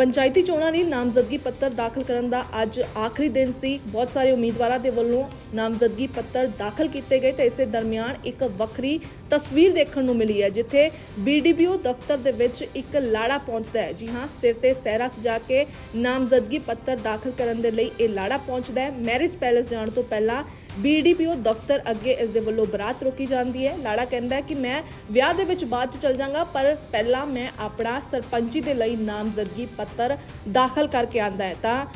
ਪੰਚਾਇਤੀ ਚੋਣਾਂ ਲਈ ਨਾਮਜ਼ਦਗੀ ਪੱਤਰ ਦਾਖਲ ਕਰਨ ਦਾ ਅੱਜ ਆਖਰੀ ਦਿਨ ਸੀ। ਬਹੁਤ ਸਾਰੇ ਉਮੀਦਵਾਰਾਂ ਦੇ ਵੱਲੋਂ ਨਾਮਜ਼ਦਗੀ ਪੱਤਰ ਦਾਖਲ ਕੀਤੇ ਗਏ ਤੇ ਇਸੇ ਦਰਮਿਆਨ ਇੱਕ ਵੱਖਰੀ ਤਸਵੀਰ ਦੇਖਣ ਨੂੰ ਮਿਲੀ ਹੈ, ਜਿੱਥੇ ਬੀਡੀਪੀਓ ਦਫ਼ਤਰ ਦੇ ਵਿੱਚ ਇੱਕ ਲਾੜਾ ਪਹੁੰਚਦਾ ਹੈ। ਜੀ ਹਾਂ, ਸਿਰ ਤੇ ਸਹਿਰਾ ਸਜਾ ਕੇ ਨਾਮਜ਼ਦਗੀ ਪੱਤਰ ਦਾਖਲ ਕਰਨ ਦੇ ਲਈ ਇਹ ਲਾੜਾ ਪਹੁੰਚਦਾ ਹੈ। ਮੈਰਿਜ ਪੈਲੇਸ ਜਾਣ ਤੋਂ ਪਹਿਲਾਂ ਬੀਡੀਪੀਓ ਦਫ਼ਤਰ ਅੱਗੇ ਇਸ ਦੇ ਵੱਲੋਂ ਬਰਾਤ ਰੋਕੀ ਜਾਂਦੀ ਹੈ। ਲਾੜਾ ਕਹਿੰਦਾ ਹੈ ਕਿ ਮੈਂ ਵਿਆਹ ਦੇ ਵਿੱਚ ਬਾਅਦ ਚ ਚਲ ਜਾਵਾਂਗਾ ਪਰ ਪਹਿਲਾਂ ਮੈਂ ਆਪਣਾ ਸਰਪੰਚੀ ਦੇ ਲਈ ਨਾਮਜ਼ਦਗੀ ਪੱਤਰ ਦਾਖਲ ਕਰਕੇ ਆਂਦਾ ਹੈ। ਤਾਂ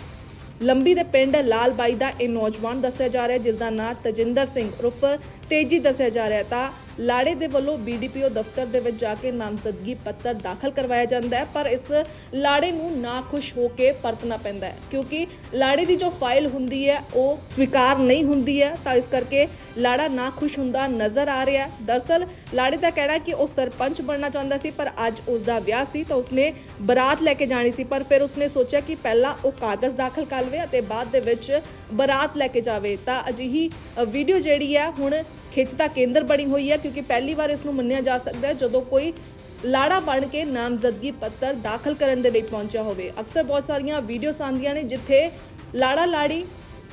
ਲੰਬੀ ਦੇ ਪਿੰਡ ਲਾਲਬਾਈ ਦਾ ਇਹ ਨੌਜਵਾਨ ਦੱਸਿਆ ਜਾ ਰਿਹਾ ਹੈ ਜਿਸ ਦਾ ਨਾਂ ਤਜਿੰਦਰ ਸਿੰਘ ਉਰਫ ਤੇਜੀ ਦੱਸਿਆ ਜਾ ਰਿਹਾ ਤਾਂ ਲਾੜੇ ਦੇ ਵੱਲੋਂ ਬੀਡੀਪੀਓ ਦਫ਼ਤਰ ਦੇ ਵਿੱਚ ਜਾ ਕੇ ਨਾਮਜ਼ਦਗੀ ਪੱਤਰ ਦਾਖਲ ਕਰਵਾਇਆ ਜਾਂਦਾ ਹੈ, ਪਰ ਇਸ ਲਾੜੇ ਨੂੰ ਨਾ ਖੁਸ਼ ਹੋ ਕੇ ਪਰਤਣਾ ਪੈਂਦਾ ਹੈ। ਕਿਉਂਕਿ ਲਾੜੇ ਦੀ ਜੋ ਫਾਈਲ ਹੁੰਦੀ ਹੈ, ਉਹ ਸਵੀਕਾਰ ਨਹੀਂ ਹੁੰਦੀ ਹੈ, ਤਾਂ ਇਸ ਕਰਕੇ ਲਾੜਾ ਨਾ ਖੁਸ਼ ਹੁੰਦਾ ਨਜ਼ਰ ਆ ਰਿਹਾ ਹੈ। ਦਰਸਲ, ਲਾੜੇ ਦਾ ਕਹਿਣਾ ਕਿ ਉਹ ਸਰਪੰਚ ਬਣਨਾ ਚਾਹੁੰਦਾ ਸੀ, ਪਰ ਅੱਜ ਉਸ ਦਾ ਵਿਆਹ ਸੀ, ਤਾਂ ਉਸਨੇ ਬਰਾਤ ਲੈ ਕੇ ਜਾਣੀ ਸੀ, ਪਰ ਫਿਰ ਉਸਨੇ ਸੋਚਿਆ ਕਿ ਪਹਿਲਾਂ ਉਹ ਕਾਗਜ਼ ਦਾਖਲ ਕਰ ਲਵੇ ਅਤੇ ਬਾਅਦ ਦੇ ਵਿੱਚ ਬਰਾਤ ਲੈ ਕੇ ਜਾਵੇ। ਤਾਂ ਅਜਿਹੀ ਵੀਡੀਓ ਜਿਹੜੀ ਹੈ, ਹੁਣ ਖਿੱਚ ਦਾ ਕੇਂਦਰ ਬਣੀ ਹੋਈ ਹੈ। ਕਿਉਂਕਿ ਪਹਿਲੀ ਵਾਰ ਇਸ ਨੂੰ ਮੰਨਿਆ ਜਾ ਸਕਦਾ ਹੈ ਜਦੋਂ ਕੋਈ ਲਾੜਾ ਬਣ ਕੇ ਨਾਮਜ਼ਦਗੀ ਪੱਤਰ ਦਾਖਲ ਕਰਨ ਦੇ ਲਈ ਪਹੁੰਚਿਆ ਹੋਵੇ। ਅਕਸਰ ਬਹੁਤ ਸਾਰੀਆਂ ਵੀਡੀਓਸ ਆਉਂਦੀਆਂ ਨੇ ਜਿੱਥੇ ਲਾੜਾ ਲਾੜੀ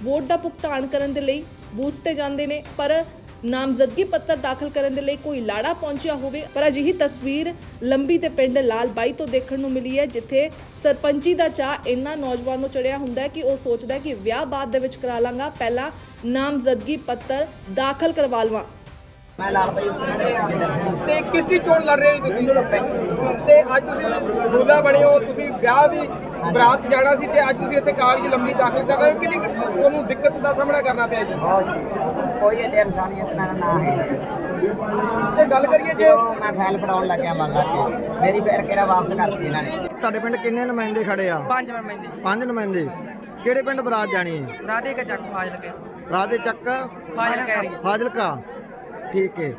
ਵੋਟ ਦਾ ਭੁਗਤਾਨ ਕਰਨ ਦੇ ਲਈ ਬੂਥ ਤੇ ਜਾਂਦੇ ਨੇ, ਪਰ ਨਾਮਜ਼ਦਗੀ ਪੱਤਰ ਦਾਖਲ ਕਰਨ ਦੇ ਲਈ ਕੋਈ ਲਾੜਾ ਪਹੁੰਚਿਆ ਹੋਵੇ। ਪਰ ਅਜਿਹੀ ਤਸਵੀਰ ਲੰਬੀ ਤੇ ਪਿੰਡ ਲਾਲਬਾਈ ਤੋਂ ਦੇਖਣ ਨੂੰ ਮਿਲੀ ਹੈ, ਜਿੱਥੇ ਸਰਪੰਚੀ ਦਾ ਚਾਹ ਇੰਨਾ ਨੌਜਵਾਨ ਨੂੰ ਚੜਿਆ ਹੁੰਦਾ ਹੈ ਕਿ ਉਹ ਸੋਚਦਾ ਹੈ ਕਿ ਵਿਆਹ ਬਾਅਦ ਦੇ ਵਿੱਚ ਕਰਾ ਲਾਂਗਾ। ਪਹਿਲਾਂ ਨਾਮਜ਼ਦਗੀ ਪੱਤਰ ਦਾਖਲ ਕਰਵਾ ਲਵਾਂ। ਮੈਂ ਲੜ ਪਈ ਤੇ ਕਿਸ ਦੀ ਚੋਣ ਲੜ ਰਹੇ ਹੋ ਤੁਸੀਂ? ਤੇ ਅੱਜ ਤੁਸੀਂ ਦੂਲਾ ਬਣੇ ਹੋ ਤੁਸੀਂ ਵਿਆਹ ਵੀ ਬਰਾਤ ਜਾਣਾ ਸੀ ਤੇ ਅੱਜ ਤੁਸੀਂ ਇੱਥੇ ਕਾਗਜ਼ ਲੰਬੀ ਦਾਖਲ ਕਰ ਰਹੇ ਹੋ। ਕਿੰਨੀ ਕੁ ਤੁਹਾਨੂੰ ਦਿੱਕਤ ਦਾ ਸਾਹਮਣਾ ਕਰਨਾ ਪਿਆ ਜੀ? ਬਹੁਤ ਕੋਈ ਇਹ ਇਨਸਾਨੀਅਤ ਨਾਲ ਨਾ ਹੈ। ਤੇ ਗੱਲ ਕਰੀਏ ਜੇ ਜੋ ਮੈਂ ਫਾਈਲ ਫੜਾਉਣ ਲੱਗਿਆ ਮੰਨ ਲਾ ਕੇ ਮੇਰੀ ਫੇਰ ਕਿਹੜਾ ਵਾਪਸ ਕਰਤੀ ਇਹਨਾਂ ਨੇ? ਤੁਹਾਡੇ ਪਿੰਡ ਕਿੰਨੇ ਨੁਮਾਇੰਦੇ ਖੜੇ ਆ? ਪੰਜ ਮਿੰਟ ਮੈਂਦੇ ਪੰਜ ਨੁਮਾਇੰਦੇ। ਕਿਹੜੇ ਪਿੰਡ ਬਰਾਤ ਜਾਣੀ ਹੈ? ਰਾਧੇ ਕਾ ਚੱਕ ਫਾਜ਼ਲ ਕੇ ਰਾਤ ਦੇ ਚੱਕ ਫਾਜ਼ਲ ਕਹਿ ਰਹੀ ਫਾਜ਼ਿਲਕਾ। ਠੀਕ ਹੈ।